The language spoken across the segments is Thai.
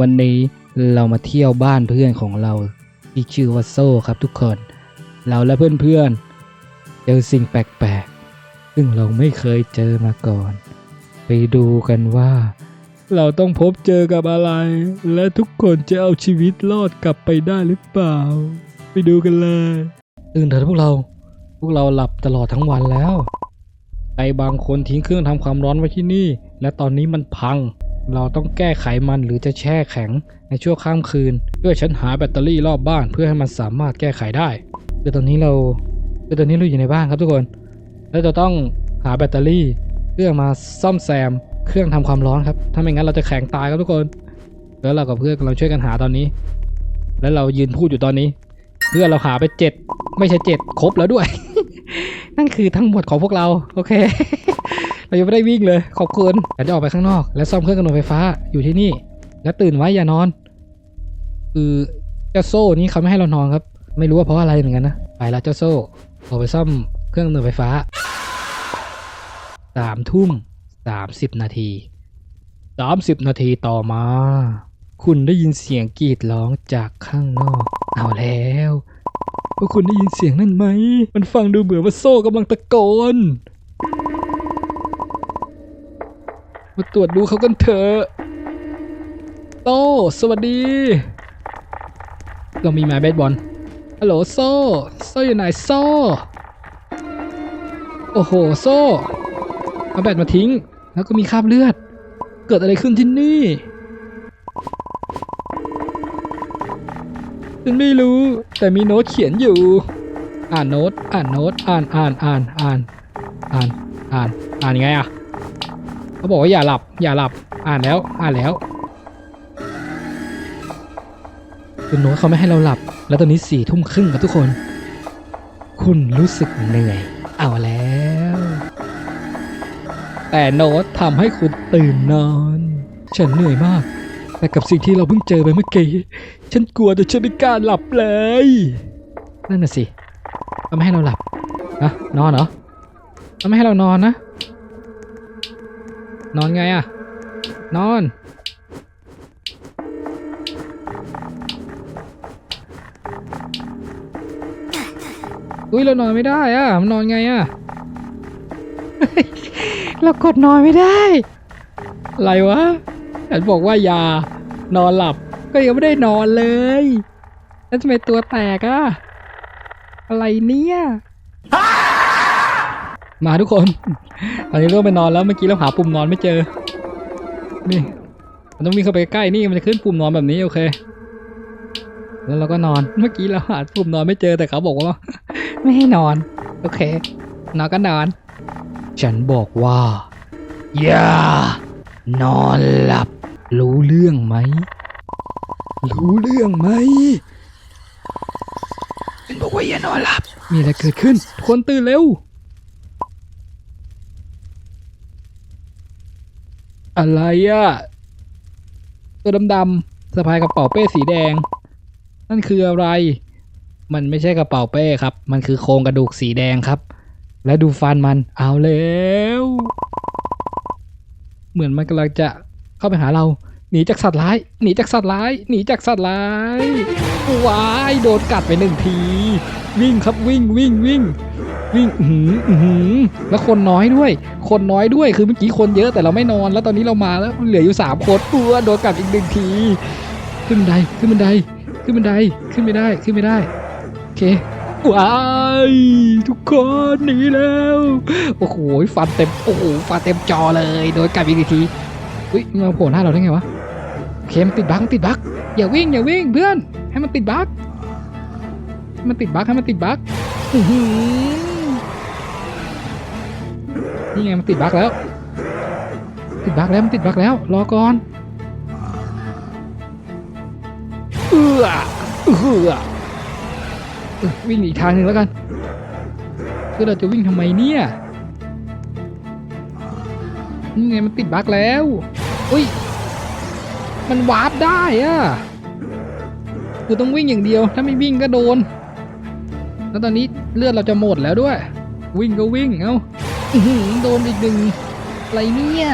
วันนี้เรามาเที่ยวบ้านเพื่อนของเราที่ชื่อว่าโซ่ครับทุกคน เราและเพื่อนๆ เจอสิ่งแปลกๆ ซึ่งเราไม่เคยเจอมาก่อน ไปดูกันว่า เราต้องพบเจอกับอะไร และทุกคนจะเอาชีวิตรอดกลับไปได้หรือเปล่า ไปดูกันเลยตื่นเถอะพวกเรา พวกเราหลับตลอดทั้งวันแล้วใครบางคนทิ้งเครื่องทำความร้อนไว้ที่นี่ และตอนนี้มันพัง เราต้องแก้ไขมันหรือจะแช่แข็งในช่วงข้ามคืนเพื่อฉันหาแบตเตอรี่รอบบ้านเพื่อให้มันสามารถแก้ไขได้คือตอนนี้เราคือตอนนี้เราอยู่ในบ้านครับทุกคน แล้วจะต้องหาแบตเตอรี่เพื่อมาซ่อมแซมเครื่องทำความร้อนครับ ถ้าไม่งั้นเราจะแข็งตายครับทุกคน แล้วเรากับเพื่อนกำลังช่วยกันหาตอนนี้ แล้วเรายืนพูดอยู่ตอนนี้ เพื่อเราหาไปเจ็ดไม่ใช่เจ็ดครบแล้วด้วย นั่นคือทั้งหมดของพวกเรา โอเค เรายังไม่ได้วิ่งเลย ขอบคุณแต่จะออกไปข้างนอก และซ่อมเครื่องกำเนิดไฟฟ้าอยู่ที่นี่ และตื่นไว้อย่านอน คือเจ้าโซ่นี้เขาไม่ให้เรานอนครับ ไม่รู้ว่าเพราะอะไรเหมือนกันนะ ไปแล้วเจ้าโซ่ออกไปซ่อมเครื่องกำเนิดไฟฟ้าสามทุ่มสามสิบนาทีสามสิบนาทีต่อมา คุณได้ยินเสียงกรีดร้องจากข้างนอก เอาแล้วพวกคุณได้ยินเสียงนั่นไหม มันฟังดูเหมือนว่าโซ่กำลังตะโกน มาตรวจดูเขากันเถอะโซ่สวัสดี เรามีไม้เบสบอลฮัลโหลโซ่โซ่อยู่ไหนโซ่โอ้โหโซ่เอาแบตมาทิ้ง แล้วก็มีคราบเลือด เกิดอะไรขึ้นที่นี่ฉันไม่รู้ แต่มีโน้ตเขียนอยู่ อ่านโน้ตอ่านโน้ตอ่านอ่านอ่านอ่านอ่านอ่านอ่านยังไงอะ เขาบอกว่าอย่าหลับ อย่าหลับ อ่านแล้ว อ่านแล้วคุณโน้ตเขาไม่ให้เราหลับ แล้วตอนนี้สี่ทุ่มครึ่งครับทุกคน คุณรู้สึกเหนื่อย เอาแล้ว แต่โน้ตทำให้คุณตื่นนอน ฉันเหนื่อยมาก แต่กับสิ่งที่เราเพิ่งเจอไปเมื่อกี้ ฉันกลัวจนฉันไม่กล้าหลับเลย นั่นน่ะสิเขาไม่ให้เราหลับนะนอนเหรอเขาไม่ให้เรานอนนะ นอนไงอะนอน อุ้ยเรานอนไม่ได้อะมันนอนไงอะเรากดนอนไม่ได้ อะไรวะฉันบอกว่าอย่านอนหลับ ก็ยังไม่ได้นอนเลย แล้วทำไมตัวแตกอะอะไรเนี่ย มาทุกคน ตอนนี้เราไปนอนแล้วเมื่อกี้เราหาปุ่มนอนไม่เจอ นี่ มันต้องวิ่งเข้าไปใกล้นี่มันจะขึ้นปุ่มนอนแบบนี้โอเค แล้วเราก็นอน เมื่อกี้เราหาปุ่มนอนไม่เจอแต่เขาบอกว่า ไม่ให้นอน โอเคนอนก็นอน ฉันบอกว่าอย่านอนหลับ รู้เรื่องไหม รู้เรื่องไหมฉันบอกว่าอย่านอนหลับ มีอะไรเกิดขึ้นทุกคนตื่นเร็ว อะไรอะตัวดำๆสะพายกระเป๋าเป้สีแดง นั่นคืออะไร มันไม่ใช่กระเป๋าเป้ครับ มันคือโครงกระดูกสีแดงครับ และดูฟันมันเอาแล้ว เหมือนมันกำลังจะเข้าไปหาเราหนีจากสัตว์ร้ายหนีจากสัตว์ร้ายหนีจากสัตว์ร้ายว้ายโดนกัดไปหนึ่งที วิ่งครับวิ่งวิ่งวิ่ง วิ่งหืออือหือแล้วคนน้อยด้วย คนน้อยด้วยคือเมื่อกี้คนเยอะแต่เราไม่นอน แล้วตอนนี้เรามาแล้วเหลืออยู่สามคนตัวโดนกัดอีกหนึ่งที ขึ้นบันไดขึ้นบันไดขึ้นบันไดขึ้นไม่ได้ขึ้นไม่ได้โอเคว้ายทุกคนหนีแล้วโอ้โหฟันเต็มโอ้โหฟันเต็มจอเลยโดนกัดอีกหนึ่งทีอุ้ยมันมาโผล่หน้าเราได้ไงวะเคมติดบั๊กติดบั๊กอย่าวิ่งอย่าวิ่งเพื่อนให้มันติดบั๊กให้มันติดบั๊กให้มันติดบั๊กอือ นี่ไงมันติดบั๊กแล้ว ติดบั๊กแล้วมันติดบั๊กแล้ว รอก่อนเอื้อเอื้อวิ่งอีกทางหนึ่งแล้วกันคือเราจะวิ่งทำไมเนี่ยนี่ไงมันติดบั๊กแล้วอุ้ย มันวาร์ปได้อะคือต้องวิ่งอย่างเดียว ถ้าไม่วิ่งก็โดน แล้วตอนนี้เลือดเราจะหมดแล้วด้วย วิ่งก็วิ่ง เอ้าอื้อหือ โดนอีกหนึ่งอะไรเนี่ย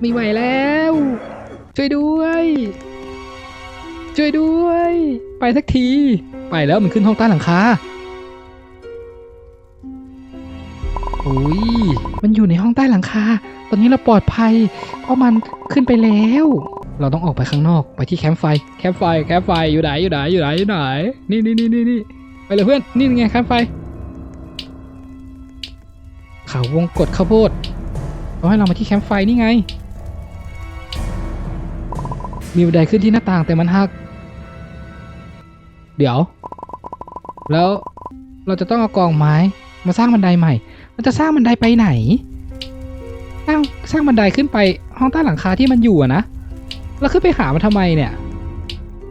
ไม่ไหวแล้ว ช่วยด้วย ช่วยด้วย ไปสักที ไปแล้วมันขึ้นห้องใต้หลังคาโอ้ย มันอยู่ในห้องใต้หลังคา ตอนนี้เราปลอดภัย เพราะมันขึ้นไปแล้ว เราต้องออกไปข้างนอก ไปที่แคมป์ไฟ แคมป์ไฟ แคมป์ไฟ อยู่ไหน อยู่ไหน อยู่ไหน อยู่ไหน นี่นี่นี่นี่ไปเลยเพื่อน นี่ไงแคมป์ไฟ เขาวงกดข้าวโพดเขาให้เรามาที่แคมป์ไฟนี่ไง มีบันไดขึ้นที่หน้าต่างแต่มันหัก เดี๋ยว แล้วเราจะต้องเอากองไม้มาสร้างบันไดใหม่เราจะสร้างบันไดไปไหน สร้างสร้างบันไดขึ้นไปห้องใต้หลังคาที่มันอยู่อะนะเราขึ้นไปหามันทำไมเนี่ย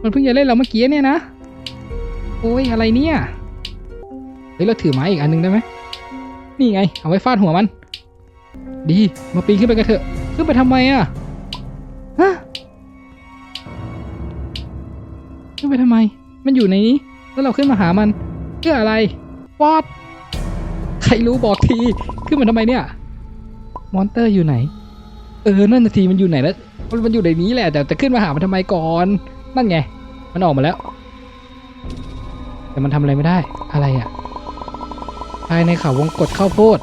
มันเพิ่งจะเล่นเราเมื่อกี้เนี่ยนะ โอ้ยอะไรเนี่ย เฮ้ยเราถือไม้อีกอันนึงได้ไหม นี่ไง เอาไว้ฟาดหัวมัน ดี มาปีนขึ้นไปกันเถอะ ขึ้นไปทำไมอะฮะขึ้นไปทำไม มันอยู่ในนี้ แล้วเราขึ้นมาหามัน เพื่ออะไรวอดใครรู้บอกที ขึ้นมาทำไมเนี่ย มอนเตอร์อยู่ไหน เออ นั่นนาทีมันอยู่ไหนแล้ว มันอยู่ในนี้แหละ แต่จะขึ้นมาหามันทำไมก่อน นั่นไง มันออกมาแล้ว แต่มันทำอะไรไม่ได้ อะไรอะ่ะ ภายในเขาวงกฏข้าวโพด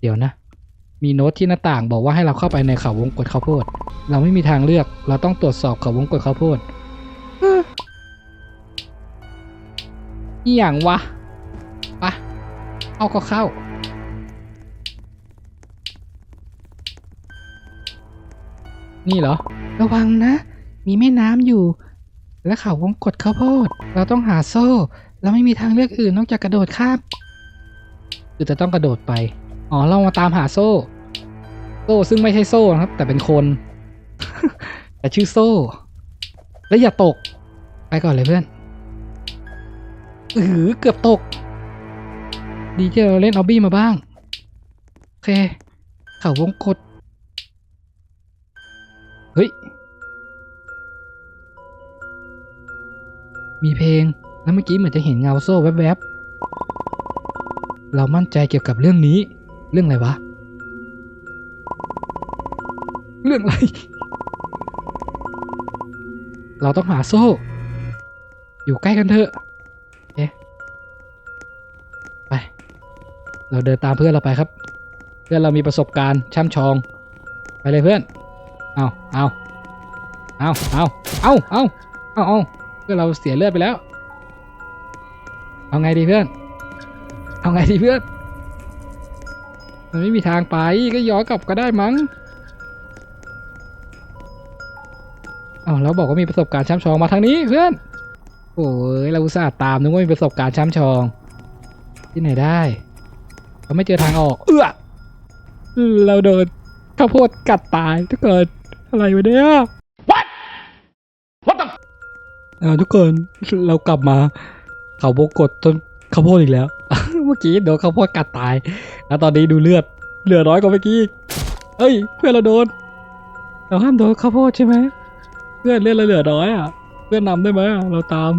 เดี๋ยวนะ มีโน้ตที่หน้าต่างบอกว่าให้เราเข้าไปในเขาวงกฏข้าวโพด เราไม่มีทางเลือก เราต้องตรวจสอบเขาวงกฏข้าวโพดอหย่างวะปะเอาก็เข้า นี่เหรอ ระวังนะ มีแม่น้ำอยู่ และเขาวงกดข้าวโพด เราต้องหาโซ่ เราไม่มีทางเลือกอื่นนอกจากกระโดดข้าม คือจะต้องกระโดดไป อ๋อเรามาตามหาโซ่ โซ่ซึ่งไม่ใช่โซ่นะครับ แต่เป็นคน แต่ชื่อโซ่ และอย่าตก ไปก่อนเลยเพื่อนอืออเกือบตก ดีที่เราเล่นออบบี้มาบ้าง โอเค เขาวงกดเฮ้ย มีเพลง แล้วเมื่อกี้เหมือนจะเห็นเงาโซ่แวบๆ เรามั่นใจเกี่ยวกับเรื่องนี้ เรื่องอะไรวะ เรื่องอะไร เราต้องหาโซ่ อยู่ใกล้กันเถอะเอ๊ะไป เราเดินตามเพื่อนเราไปครับ เพื่อนเรามีประสบการณ์ช่ำชอง ไปเลยเพื่อน เอาเอาเอาเอาเอาเอาเอาเอาเพื่อนเราเสียเลือดไปแล้ว เอาไงดีเพื่อน เอาไงดีเพื่อน มันไม่มีทางไปก็ย้อนกลับก็ได้มั้งเอาแล้วบอกว่ามีประสบการณ์ช้ำชองมาทางนี้เพื่อน โอ้ยเราอุตส่าห์ตามนึกว่ามีประสบการณ์ช้ำชอง ที่ไหนได้ เราไม่เจอทางออก เอื้อเราโดนข้าวโพดกัดตายทุกคนอะไรวะเนี่ย What What the เอาทุกคนเรากลับมา เขาโบกดต้นข้าวโพดอีกแล้ว เมื่อกี้โดนข้าวโพดกัดตาย แล้วตอนนี้ดูเลือด เหลือน้อยกว่าเมื่อกี้เฮ้ย เพื่อนเราโดน เราห้ามโดนข้าวโพดใช่ไหม เพื่อนเลือดเราเหลือน้อยอะ เพื่อนนำได้ไหมเราตาม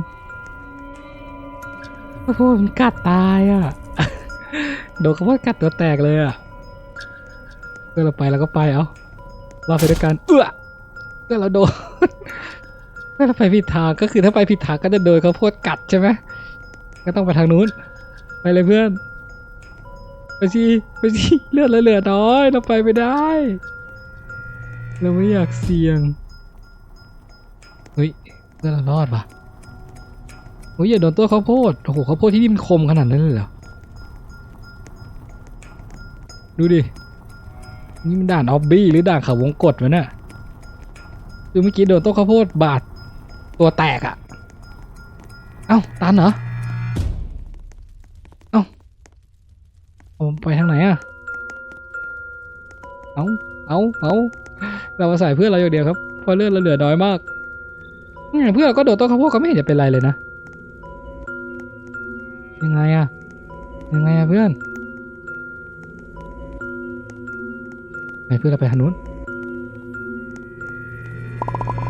ข้าวโพดมันกัดตายอะ โดนข้าวโพดกัดตัวแตกเลยอะ เพื่อนเราไปเราก็ไปเอาเราไปด้วยกัน เอื้อเพื่อนเราโดนเพื่อนเราไปผิดทางก็คือถ้าไปผิดทางก็จะโดนข้าวโพดกัดใช่ไหมก็ต้องไปทางนู้น ไปเลยเพื่อน ไปสิไปสิเลือดเราเหลือน้อยเราไปไม่ได้ เราไม่อยากเสี่ยง เฮ้ยเพื่อนเรารอดปะโอ้ยอย่าโดนตัวข้าวโพดโอ้โหข้าวโพดที่นี่มันคมขนาดนั้นเลยเหรอ ดูดิ นี่มันด่านออบบี้หรือด่านเขาวงกดวะเนี่ยคือเมื่อกี้โดนต้นข้าวโพดบาดตัวแตกอะ่ะ เอ้าตันเหรอ ผมไปทางไหนอะเอ้าเอ้าเอ้าเรามาใส่เพื่อนเราอย่างเดียวครับเพราะเลือดเราเหลือน้อยมากเนี่ยเพื่อนเราก็โดดต้นข้าวโพดก็ไม่เห็นจะเป็นไรเลยนะ ยังไงอะยังไงอะเพื่อนไปเพื่อนเราไปทางนู้น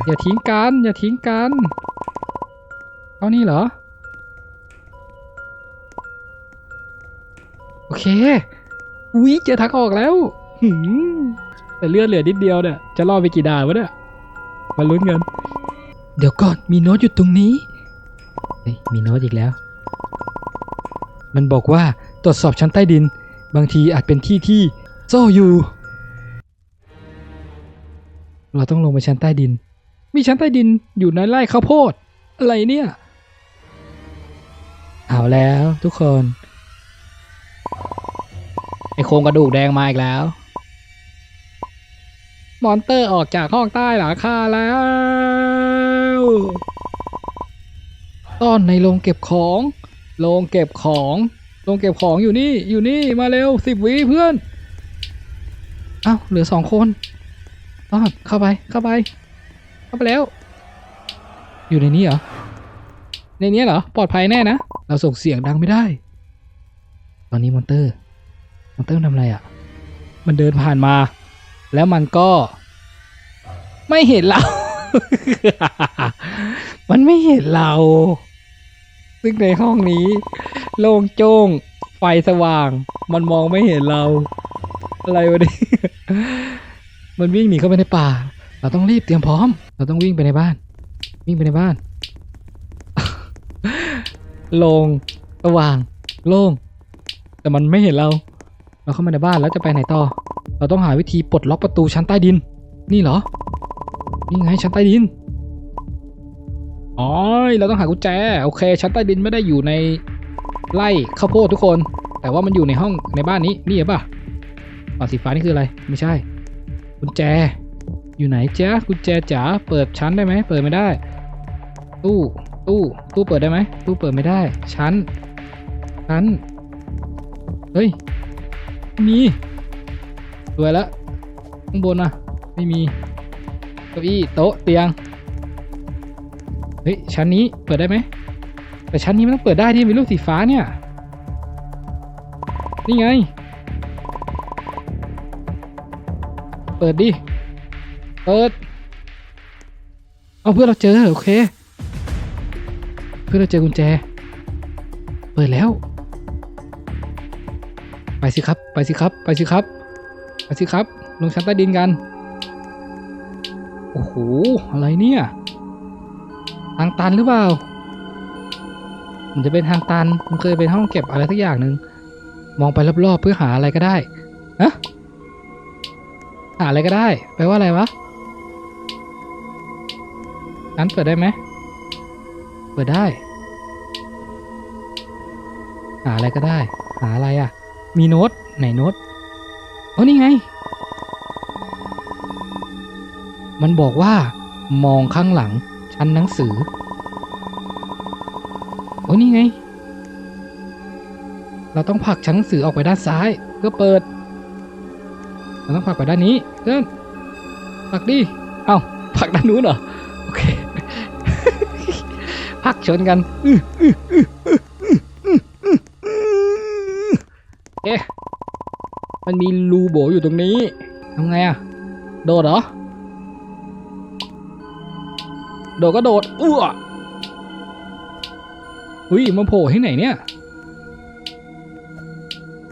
อย่าทิ้งกันอย่าทิ้งกันเอานี่เหรอ เคอุ้ยเจอทางออกแล้วหืมแต่เลือดเหลือนิดเดียวเนี่ยจะรอดไปกี่ดาวะเนี่ยมาลุ้นกันเดี๋ยวก่อนมีโน้ตอยู่ตรงนี้เฮ้ยมีโน้ตอีกแล้ว มันบอกว่าตรวจสอบชั้นใต้ดิน บางทีอาจเป็นที่ที่โซ่อยู่ เราต้องลงไปชั้นใต้ดิน มีชั้นใต้ดินอยู่ในไร่ข้าวโพด อะไรเนี่ย เอาแล้วทุกคน ไอโครงกระดูกแดงมาอีกแล้ว มอนเตอร์ออกจากห้องใต้หลังคาแล้วซ่อนในโรงเก็บของโรงเก็บของโรงเก็บของอยู่นี่อยู่นี่มาเร็วสิบวิเพื่อนเอ้าเหลือสองคนซ่อนเข้าไปเข้าไป เข้าไปแล้ว อยู่ในนี้เหรอในนี้เหรอปลอดภัยแน่นะเราส่งเสียงดังไม่ได้ ตอนนี้มอนเตอร์ มอนเตอร์มันทำอะไรอะ่ะ มันเดินผ่านมา แล้วมันก็ ไม่เห็นเรา มันไม่เห็นเรา ซึ่งในห้องนี้ โล่งโจ้ง ไฟสว่าง มันมองไม่เห็นเรา อะไรวะเนี่ยมันวิ่งหนีเข้าไปในป่า เราต้องรีบเตรียมพร้อม เราต้องวิ่งไปในบ้าน วิ่งไปในบ้านโล่งสว่าง โล่ง แต่มันไม่เห็นเรา เราเข้ามาในบ้านแล้วจะไปไหนต่อ เราต้องหาวิธีปลดล็อกประตูชั้นใต้ดิน นี่เหรอ นี่ไงชั้นใต้ดิน อ๋อ เราต้องหากุญแจ โอเค ชั้นใต้ดินไม่ได้อยู่ในไร่ข้าวโพดทุกคน แต่ว่ามันอยู่ในห้องในบ้านนี้ นี่เหรอปะฝั่งสีฟ้านี่คืออะไร ไม่ใช่ กุญแจ อยู่ไหนจ๊ะกุญแจจ๋า เปิดชั้นได้ไหม เปิดไม่ได้ ตู้ ตู้ ตู้เปิดได้ไหม ตู้เปิดไม่ได้ ชั้น ชั้น เฮ้ย มีสวยแล้วข้างบนอะไม่มีเก้าอี้โต๊ะเตียง เฮ้ย ชั้นนี้เปิดได้ไหม แต่ชั้นนี้มันต้องเปิดได้ที่มีลูกสีฟ้าเนี่ย นี่ไง เปิดดิ เปิด เอาเพื่อนเราเจอ โอเค เพื่อนเราเจอกุญแจ เปิดแล้ว ไปสิครับ ไปสิครับ ไปสิครับ ไปสิครับ ลงชั้นใต้ดินกัน โอ้โห อะไรเนี่ย ทางตันหรือเปล่า มันจะเป็นทางตัน มันเคยเป็นห้องเก็บอะไรสักอย่างหนึ่ง มองไปรอบๆเพื่อหาอะไรก็ได้ฮะหาอะไรก็ได้ แปลว่าอะไรวะนั้นเปิดได้ไหม เปิดได้ หาอะไรก็ได้ หาอะไรอะ มีโน้ตไหนโน้ตโอ้นี่ไง มันบอกว่ามองข้างหลังชั้นหนังสือ โอ้นี่ไง เราต้องผลักชั้นหนังสือออกไปด้านซ้ายเพื่อเปิด เราต้องผลักไปด้านนี้เพื่อนผลักดิ เอ้าผลักด้านนู้นเหรอ โอเคผลักชนกันอื้ออื้ออื้ออื้ออื้ออื้ออื้ออื้อเอ๊ะ มันมีรูโบอยู่ตรงนี้ทำไงอะโดดเหรอ โดดก็โดดอ้วอุ้ยมาโผล่ที่ไหนเนี่ย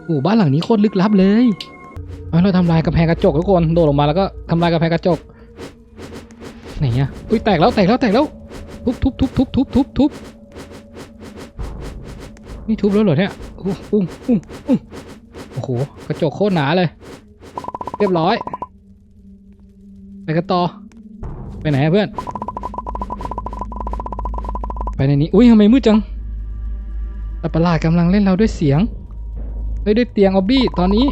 โอ้บ้านหลังนี้โคตรลึกลับเลยเราทำลายกำแพงกระจกทุกคน โดดลงมาแล้วก็ทำลายกำแพงกระจก ไหนอะอุ้ยแตกแล้วแตกแล้วแตกแล้ว ทุบทุบทุบทุบทุบทุบทุบนี่ทุบแล้วเหรอเนี่ยอุ้งอุ้งอุ้งอุ้ง โหกระจกโคตรหนาเลย เรียบร้อย ไปกันต่อ ไปไหนเพื่อน ไปในนี้ อุ้ยทำไมมืดจังแต่ประหลาดกำลังเล่นเราด้วยเสียงเฮ้ยด้วยเตียงออบบี้ตอนนี้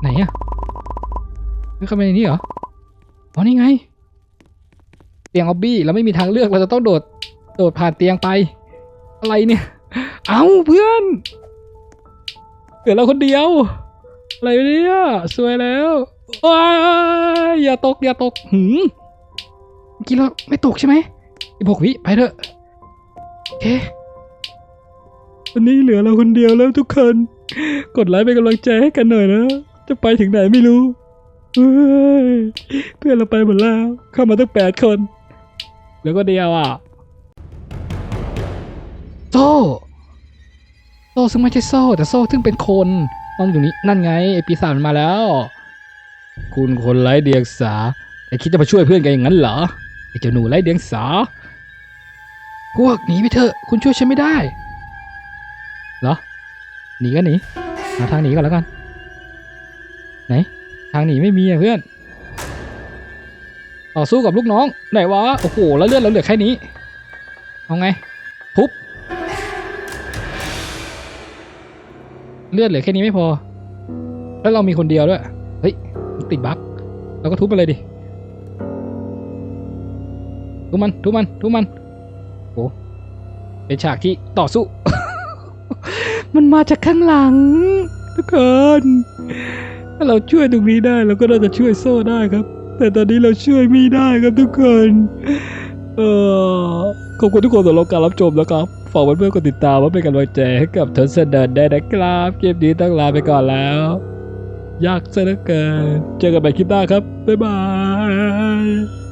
ไหนอะไม่เข้าไปในนี้เหรอ อ๋อนี่ไง เตียงออบบี้เราไม่มีทางเลือกเราจะต้องโดด โดดผ่านเตียงไป อะไรเนี่ย เอาเพื่อนเหลือเราคนเดียว อะไรเนี่ยสวยแล้วว้าอย่าตกอย่าตกหืมเมื่อกี้เราไม่ตกใช่ไหมอีกหกวิไปเถอะโอเควันนี้เหลือเราคนเดียวแล้วทุกคน กดไลค์เป็นกำลังใจให้กันหน่อยนะ จะไปถึงไหนไม่รู้เฮ้ยเพื่อนเราไปหมดแล้ว เข้ามาตั้งแปดคน แล้วก็เดียวอะโซ่โซ่ซึ่งไม่ใช่โซ่แต่โซ่ซึ่งเป็นคน นอนอยู่นี้นั่นไงไอปีศาจมันมาแล้ว คุณคนไร้เดียงสาแต่คิดจะมาช่วยเพื่อนกันอย่างนั้นเหรอไอเจ้าหนูไล่เดียงสาพวกหนีไปเถอะคุณช่วยฉันไม่ได้เหรอหนีก็หนีหาทางหนีก่อนแล้วกันไหนทางหนีไม่มีอะเพื่อนต่อสู้กับลูกน้องไหนวะโอ้โหแล้วเลือดเราเหลือแค่นี้เอาไงทุบ เลือดเหลือแค่นี้ไม่พอ แล้วเรามีคนเดียวด้วย เฮ้ย ติดบั๊กเราก็ทุบไปเลยดิ ทุบมัน ทุบมัน ทุบมัน โอ้เป็นฉากที่ต่อสู้ มันมาจากข้างหลัง ทุกคน ถ้าเราช่วยตรงนี้ได้เราก็น่าจะช่วยโซ่ได้ครับ แต่ตอนนี้เราช่วยไม่ได้ครับทุกคน เออขอบคุณทุกคนสำหรับการรับชมนะครับ ฝากเพื่อนๆกดติดตามว่าเป็นกำลังใจให้กับทศเดินได้นะครับ เกมนี้ต้องลาไปก่อนแล้ว ยากซะเหลือเกิน เจอกันใหม่คลิปหน้าครับ บ๊ายบาย